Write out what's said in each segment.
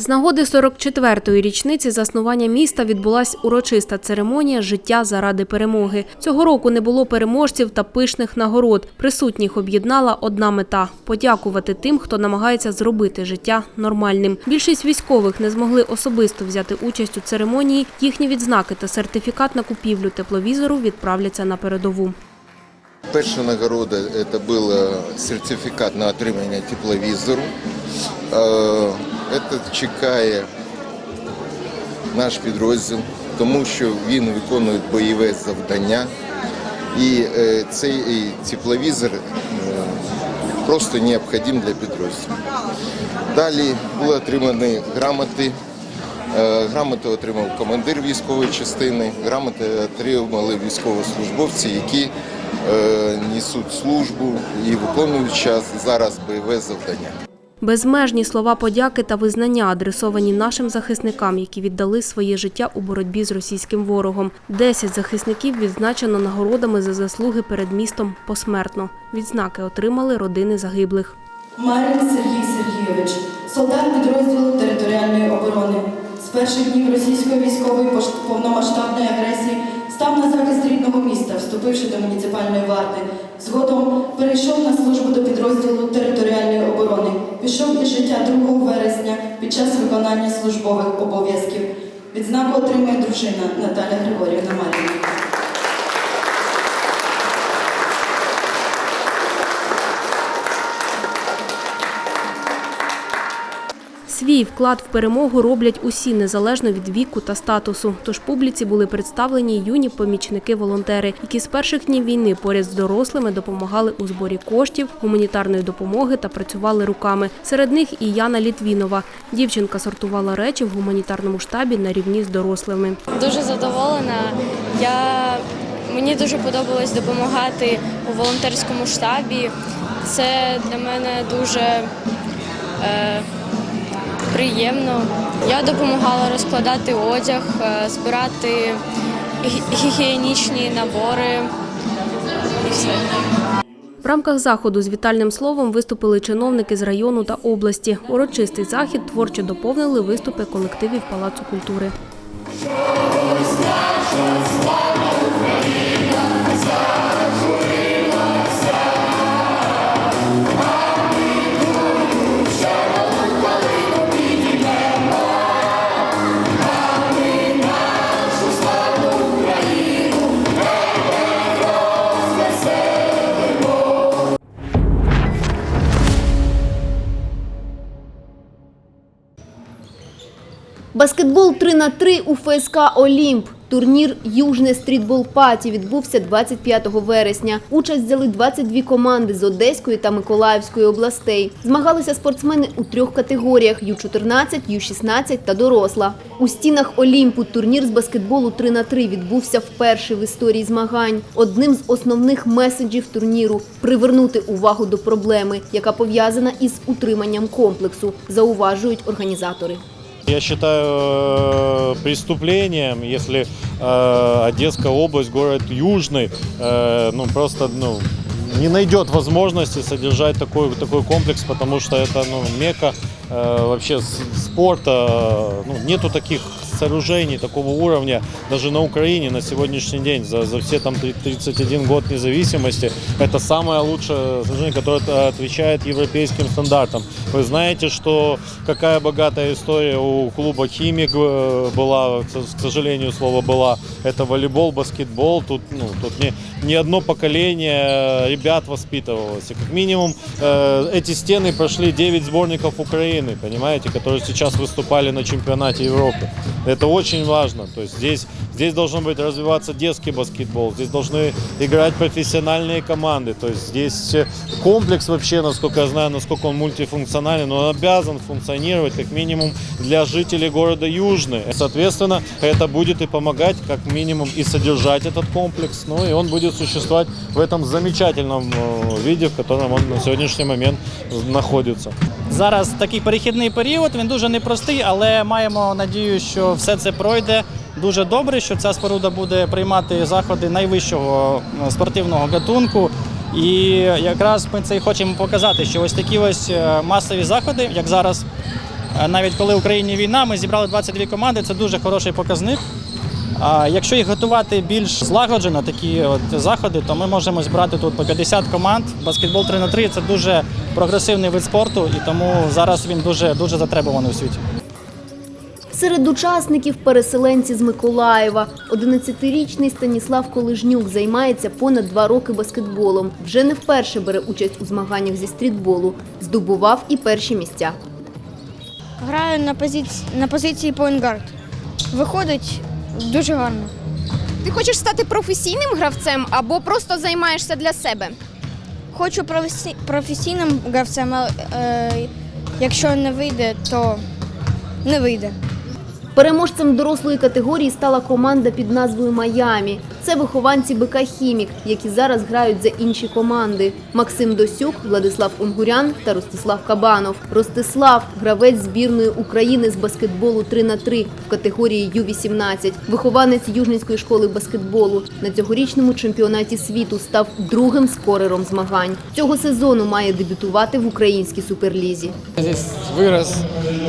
З нагоди 44-ї річниці заснування міста відбулась урочиста церемонія Життя заради перемоги. Цього року не було переможців та пишних нагород. Присутніх об'єднала одна мета подякувати тим, хто намагається зробити життя нормальним. Більшість військових не змогли особисто взяти участь у церемонії. Їхні відзнаки та сертифікат на купівлю тепловізору відправляться на передову. Перша нагорода це був е, сертифікат на отримання тепловізору. Це чекає наш підрозділ, тому що він виконує бойове завдання. І е, цей тепловізор е, просто необхідний для підрозділу. Далі були отримані грамоти. Е, Грамоти отримав командир військової частини, грамоти отримали військовослужбовці, які несуть службу і виконують зараз бойове завдання. Безмежні слова подяки та визнання адресовані нашим захисникам, які віддали своє життя у боротьбі з російським ворогом. Десять захисників відзначено нагородами за заслуги перед містом посмертно. Відзнаки отримали родини загиблих. Марин Сергій Сергійович, солдат підрозділу територіальної оборони. З перших днів російської військової повномасштабної агресії став на захист рідного міста, вступивши до муніципальної варти. Згодом перейшов на службу до підрозділу територіальної оборони. Пішов із життя 2 вересня під час виконання службових обов'язків. Відзнаку отримує дружина Наталя Григорівна Маріна. Свій вклад в перемогу роблять усі незалежно від віку та статусу. Тож публіці були представлені юні помічники-волонтери, які з перших днів війни поряд з дорослими допомагали у зборі коштів, гуманітарної допомоги та працювали руками. Серед них і Яна Літвінова. Дівчинка сортувала речі в гуманітарному штабі на рівні з дорослими. Дуже задоволена. Я мені дуже подобалось допомагати у волонтерському штабі. Це для мене дуже е, приємно. Я допомагала розкладати одяг, е, збирати гігієнічні набори і все. В рамках заходу з вітальним словом виступили чиновники з району та області. Урочистий захід творчо доповнили виступи колективів Палацу культури. Баскетбол 3 на 3 у ФСК Олімп. Турнір Южне стрітбол паті відбувся 25 вересня. Участь взяли 22 команди з Одеської та Миколаївської областей. Змагалися спортсмени у трьох категоріях: Ю-14, Ю-16 та доросла. У стінах Олімпу турнір з баскетболу 3 на 3 відбувся вперше в історії змагань. Одним з основних меседжів турніру привернути увагу до проблеми, яка пов'язана із утриманням комплексу, зауважують організатори Я считаю э, преступлением, если э, Одесская область, город Южный, э, ну просто ну, не найдет возможности содержать такой, такой комплекс, потому что это ну, мека э, вообще с- спорта. Ну, нету таких сооружений такого уровня даже на Украине на сегодняшний день за, за все там три- 31 год независимости. Это самое лучшее сооружение, которое отвечает европейским стандартам. Вы знаете, что какая богатая история у клуба «Химик» э, была, к сожалению, слово «была». Это волейбол, баскетбол. Тут, ну, тут не, не одно поколение э, ребят воспитывалось. И как минимум э, эти стены прошли 9 сборников Украины, понимаете, которые сейчас выступали на чемпионате Европы. Это очень важно. То есть здесь, здесь должен быть развиваться детский баскетбол, здесь должны играть профессиональные команды. То есть здесь э, комплекс вообще, насколько я знаю, насколько он мультифункционален, но он обязан функционировать как минимум для жителей города Южный. Соответственно, это будет и помогать как минимум и содержать этот комплекс, ну и он будет существовать в этом замечательном э, виде, в котором он на сегодняшний момент находится. Зараз такий перехідний період, він дуже непростий, але маємо надію, що все це пройде дуже добре, що ця споруда буде приймати заходи найвищого е, спортивного гатунку. І якраз ми це і хочемо показати, що ось такі ось е, масові заходи, як зараз, Е, Навіть коли в Україні війна, ми зібрали 22 команди. Це дуже хороший показник. А якщо їх готувати більш злагоджено, такі от заходи, то ми можемо збирати тут по 50 команд. Баскетбол 3 на 3 це дуже прогресивний вид спорту, і тому зараз він дуже дуже затребуваний у світі. Серед учасників переселенці з Миколаєва. 11-річний Станіслав Колижнюк займається понад два роки баскетболом. Вже не вперше бере участь у змаганнях зі стрітболу. Здобував і перші місця. Граю на позиції, на позиції поінгард. Виходить дуже гарно. Ти хочеш стати професійним гравцем або просто займаєшся для себе? Хочу професійним гравцем, але е, якщо не вийде, то не вийде. Переможцем дорослої категорії стала команда під назвою Майамі. Це вихованці БК Хімік, які зараз грають за інші команди: Максим Досюк, Владислав Унгурян та Ростислав Кабанов. Ростислав гравець збірної України з баскетболу 3 на 3 в категорії Ю-18. Вихованець Южницької школи баскетболу на цьогорічному чемпіонаті світу став другим скорером змагань. Цього сезону має дебютувати в українській суперлізі. Здесь вырос,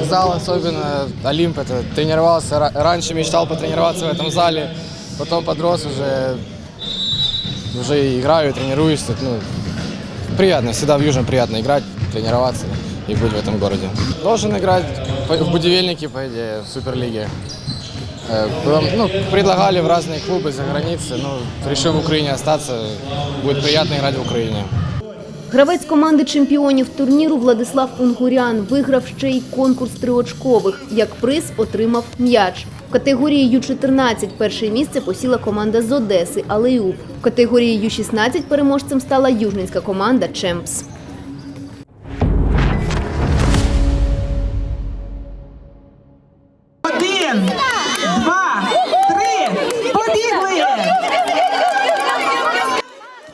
зал особенно, Олимп, это тренировался, ра- раньше мечтал потренироваться в этом зале, потом подрос уже, уже играю, тренируюсь, тут, ну, приятно, всегда в Южном приятно играть, тренироваться и быть в этом городе. Должен играть в Будивельнике, по идее, в Суперлиге. Э, ну, предлагали в разные клубы за границей, но решил в Украине остаться, будет приятно играть в Украине. Гравець команди чемпіонів турніру Владислав Унгурян виграв ще й конкурс триочкових. Як приз отримав м'яч. В категорії Ю-14 перше місце посіла команда з Одеси Алеюб. В категорії Ю-16 переможцем стала южненська команда Чемпс.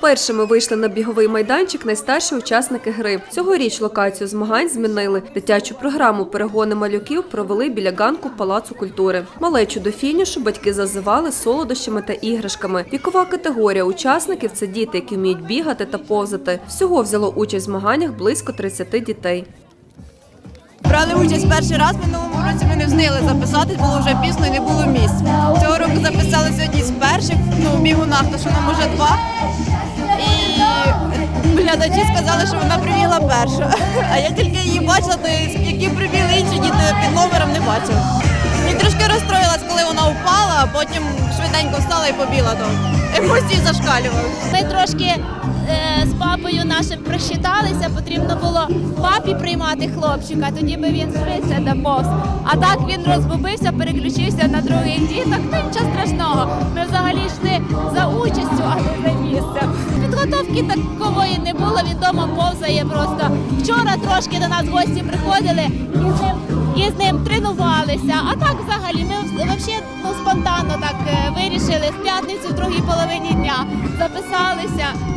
Першими вийшли на біговий майданчик найстарші учасники гри. Цьогоріч локацію змагань змінили. Дитячу програму перегони малюків провели біля ганку Палацу культури. Малечу до фінішу батьки зазивали солодощами та іграшками. Вікова категорія учасників це діти, які вміють бігати та повзати. Всього взяло участь в змаганнях близько 30 дітей. Брали участь перший раз минулому році. Ми не встигли записатись, було вже пізно і не було місць. Цього року записали сьогодні з перших, ну бігунах, то що нам уже два. І глядачі сказали, що вона прибігла перша. А я тільки її бачила, то які прибігли інші діти під номером не бачила. І трошки розстроїлась, коли вона впала, а потім швиденько встала і побіла там. Емоції зашкалювали. Ми трошки е, з папою нашим просчиталися, потрібно було папі приймати хлопчика, тоді би він швидше доповз. А так він розгубився, переключився на других діток. Нічого страшного. Ми взагалі йшли Підготовки такової не було, відомо повзає просто. Вчора трошки до нас гості приходили і з ним, і з ним тренувалися. А так взагалі ми взагалі ну, спонтанно так е, вирішили в п'ятницю в другій половині дня записалися.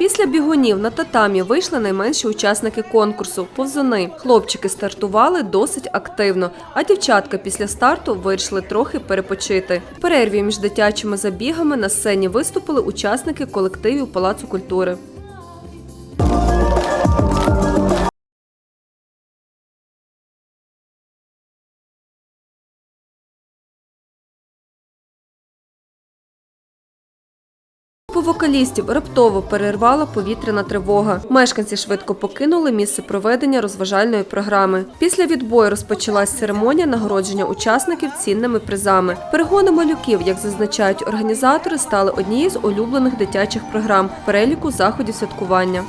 Після бігунів на татамі вийшли найменші учасники конкурсу повзуни. Хлопчики стартували досить активно, а дівчатка після старту вирішили трохи перепочити. В перерві між дитячими забігами на сцені виступили учасники колективів Палацу культури. По вокалістів раптово перервала повітряна тривога. Мешканці швидко покинули місце проведення розважальної програми. Після відбою розпочалась церемонія нагородження учасників цінними призами. Перегони малюків, як зазначають організатори, стали однією з улюблених дитячих програм переліку заходів святкування.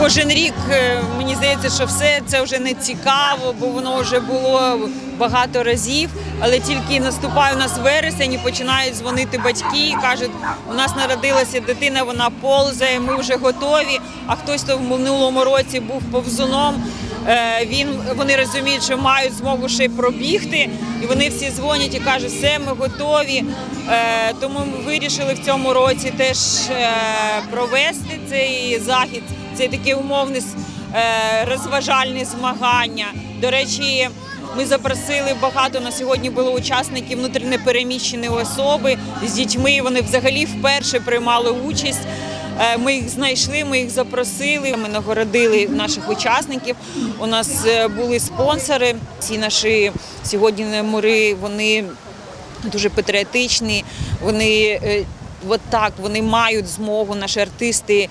Кожен рік е, мені здається, що все це вже не цікаво, бо воно вже було багато разів. Але тільки наступає у нас вересень і починають дзвонити батьки і кажуть, у нас народилася дитина, вона ползає, ми вже готові. А хтось хто в минулому році був повзуном. е, Він вони розуміють, що мають змогу ще пробігти, і вони всі дзвонять і кажуть, все, ми готові. Е, Тому ми вирішили в цьому році теж провести цей захід. Це таке умовне е, розважальне змагання. До речі, ми запросили багато на сьогодні було учасників внутрішньопереміщені особи з дітьми. Вони взагалі вперше приймали участь. Е, Ми їх знайшли, ми їх запросили. Ми нагородили наших учасників. У нас е, були спонсори. Ці наші сьогодні мури вони дуже патріотичні. Вони от так вони мають змогу, наші артисти.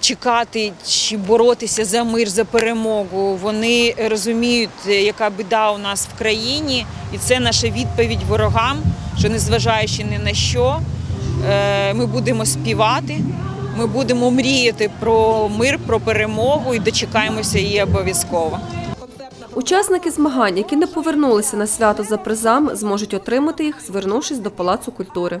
Чекати чи боротися за мир, за перемогу. Вони розуміють, е, яка біда у нас в країні, і це наша відповідь ворогам, що незважаючи ні на що, е, ми будемо співати, ми будемо мріяти про мир, про перемогу і дочекаємося її обов'язково. Учасники змагань, які не повернулися на свято за призами, зможуть отримати їх, звернувшись до Палацу культури.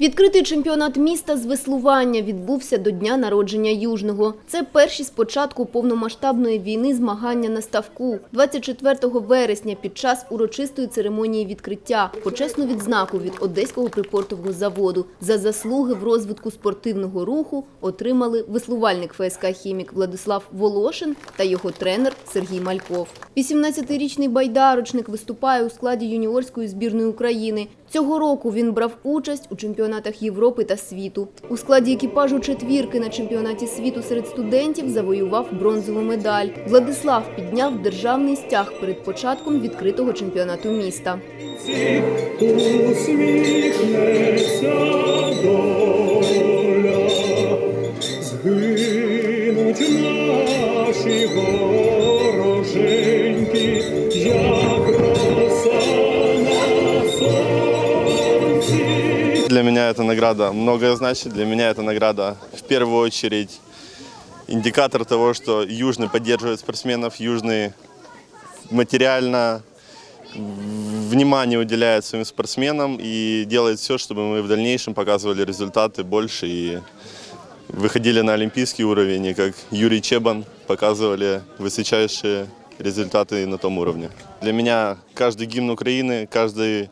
Відкритий чемпіонат міста з веслування відбувся до дня народження Южного. Це перші з початку повномасштабної війни змагання на ставку. 24 вересня під час урочистої церемонії відкриття почесну відзнаку від Одеського припортового заводу за заслуги в розвитку спортивного руху отримали веслувальник ФСК «Хімік» Владислав Волошин та його тренер Сергій Мальков. 18-річний байдарочник виступає у складі юніорської збірної України. Цього року він брав участь у чемпіонатах Європи та світу. У складі екіпажу четвірки на чемпіонаті світу серед студентів завоював бронзову медаль. Владислав підняв державний стяг перед початком відкритого чемпіонату міста. Меня эта награда многое значит. Для меня эта награда в первую очередь индикатор того, что Южный поддерживает спортсменов, Южный материально внимание уделяет своим спортсменам и делает все, чтобы мы в дальнейшем показывали результаты больше и выходили на олимпийский уровень, и как Юрий Чебан показывали высочайшие результаты на том уровне. Для меня каждый гимн Украины, каждый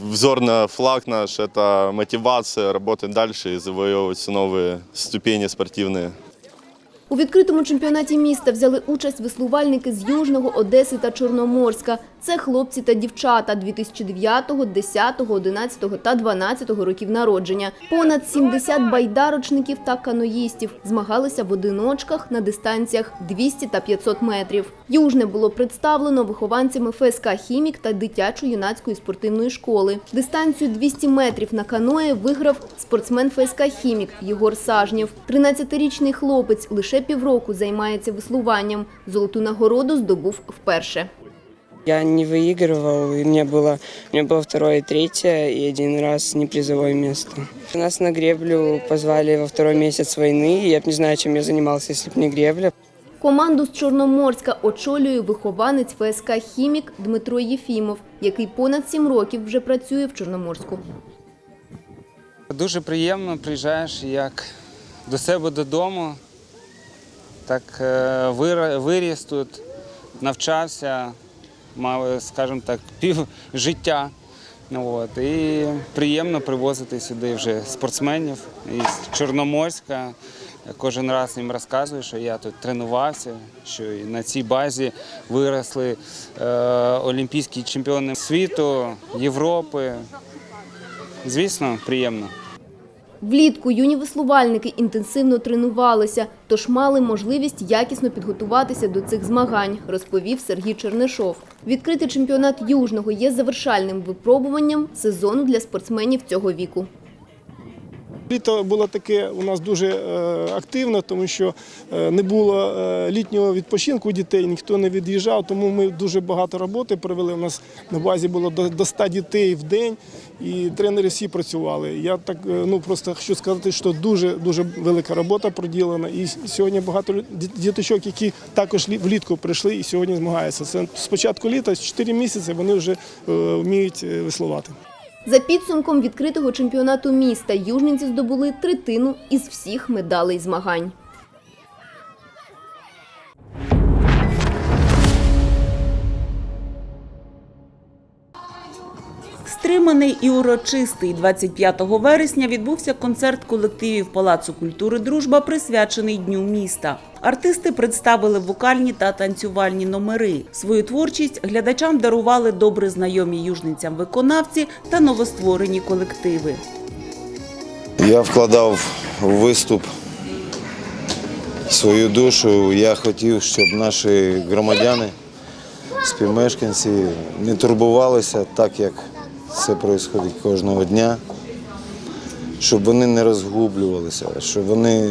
взор на флаг наш – это мотивация работать дальше и завоевывать все новые ступени спортивные. У відкритому чемпіонаті міста взяли участь веслувальники з Южного, Одеси та Чорноморська. Це хлопці та дівчата 2009, 10, 11 та 12 років народження. Понад 70 байдарочників та каноїстів змагалися в одиночках на дистанціях 200 та 500 метрів. Южне було представлено вихованцями ФСК «Хімік» та дитячо-юнацької спортивної школи. Дистанцію 200 метрів на каное виграв спортсмен ФСК «Хімік» Єгор Сажнєв. 13-річний хлопець лише півроку займається веслуванням. Золоту нагороду здобув вперше. Я не выигрывал, и мне было, у меня было второе и третье, и один раз не призовое место. Нас на греблю позвали во второй месяц войны, и я бы не знаю, чем я занимался, если бы не гребля. Команду з Чорноморська очолює вихованець ФСК «Хімік» Дмитро Єфімов, який понад сім років вже працює в Чорноморську. Дуже приємно, приїжджаєш як до себе додому, так е, вира- виріс тут, навчався, мав, скажімо так, пів життя. Ну, От, і приємно привозити сюди вже спортсменів із Чорноморська. Кожен раз їм розказую, що я тут тренувався, що і на цій базі виросли е, олімпійські чемпіони світу, Європи. Звісно, приємно. Влітку юні веслувальники інтенсивно тренувалися, тож мали можливість якісно підготуватися до цих змагань, розповів Сергій Чернишов. Відкритий чемпіонат Южного є завершальним випробуванням сезону для спортсменів цього віку. Літо було таке у нас дуже е, активно, тому що е, не було е, літнього відпочинку дітей, ніхто не від'їжджав, тому ми дуже багато роботи провели. У нас на базі було до, до 100 дітей в день, і тренери всі працювали. Я так ну просто хочу сказати, що дуже дуже велика робота проділена. І сьогодні багато діточок, які також влітку прийшли і сьогодні змагаються. Це з початку літа, з 4 місяці вони вже вміють веслувати. За підсумком відкритого чемпіонату міста южниці здобули третину із всіх медалей змагань. Стриманий і урочистий 25 вересня відбувся концерт колективів Палацу культури Дружба, присвячений Дню міста. Артисти представили вокальні та танцювальні номери. Свою творчість глядачам дарували добре знайомі южницям виконавці та новостворені колективи. Я вкладав у виступ свою душу. Я хотів, щоб наші громадяни, співмешканці не турбувалися так, як це відбувається кожного дня, щоб вони не розгублювалися, щоб вони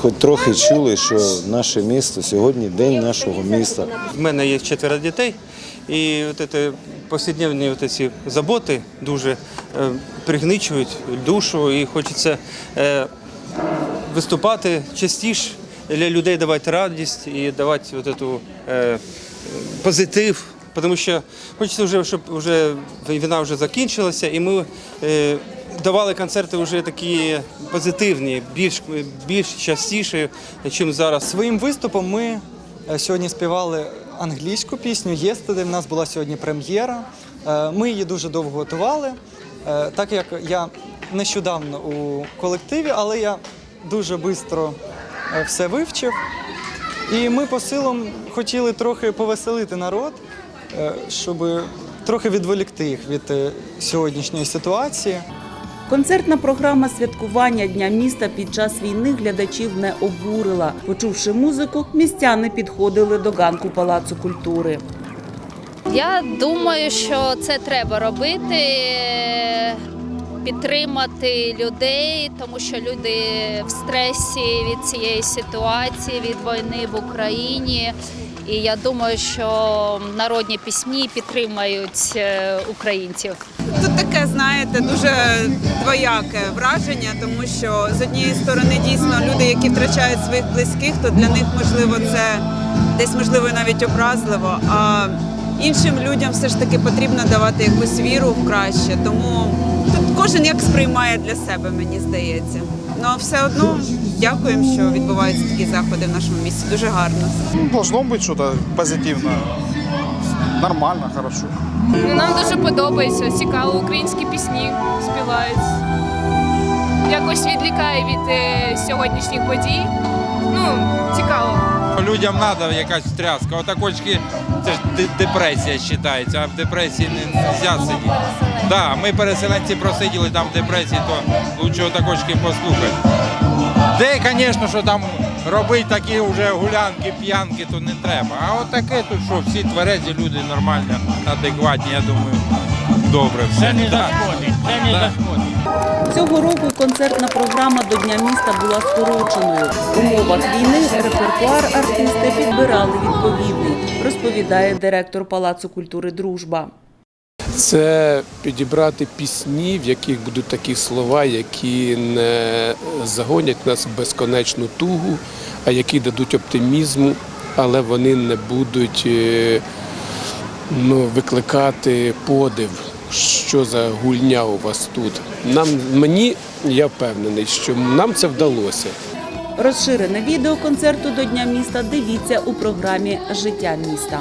хоч трохи чули, що наше місто сьогодні день нашого міста. В мене є четверо дітей, і от це повсякденні от ці заботи дуже е, пригничують душу, і хочеться е, виступати частіше для людей, давати радість і давати от эту, е, позитив. Тому що хочеться вже, щоб вже війна вже закінчилася, і ми е, давали концерти вже такі позитивні, більш, більш частіше, ніж зараз. Своїм виступом ми е, сьогодні співали англійську пісню «Yesterday». В нас була сьогодні прем'єра. Е, Ми її дуже довго готували, так як я нещодавно у колективі, але я дуже швидко все вивчив. І ми по силам хотіли трохи повеселити народ, щоб трохи відволікти їх від е, сьогоднішньої ситуації. Концертна програма святкування Дня міста під час війни глядачів не обурила. Почувши музику, містяни підходили до ганку Палацу культури. Я думаю, що це треба робити, підтримати людей, тому що люди в стресі від цієї ситуації, від війни в Україні. І я думаю, що народні пісні підтримають е, українців. Тут таке, знаєте, дуже двояке враження, тому що з однієї сторони дійсно люди, які втрачають своїх близьких, то для них можливо це десь можливо навіть образливо. А іншим людям все ж таки потрібно давати якусь віру в краще. Тому тут кожен як сприймає для себе, мені здається. Ну а все одно дякуємо, що відбуваються такі заходи в нашому місті. Дуже гарно. Должно быть что-то позитивное. Нормально, хорошо. Ну, нам дуже подобається. Цікаво, українські пісні співають. Якось відлікає від е, сьогоднішніх подій. Ну, цікаво. Людям треба якась тряска. Отакочки, це ж де- депресія вважається, а в депресії не можна сидіти. Да, ми переселенці просиділи там в депресії, то лучше отакочки послухати. Де, звісно, що там робити такі вже гулянки, п'янки, то не треба. А от таке тут що, всі тверезі люди нормальні, адекватні, я думаю, добре все. Це не зашкодить, це не зашкодить. Цього року концертна програма до Дня міста була скороченою. В умовах війни репертуар артисти підбирали відповідний, розповідає директор Палацу культури Дружба. Це підібрати пісні, в яких будуть такі слова, які не загонять нас в безконечну тугу, а які дадуть оптимізму, але вони не будуть е, ну, викликати подив. Що за гульня у вас тут? Нам мені я впевнений, що нам це вдалося. Розширене відео концерту до Дня міста дивіться у програмі Життя міста.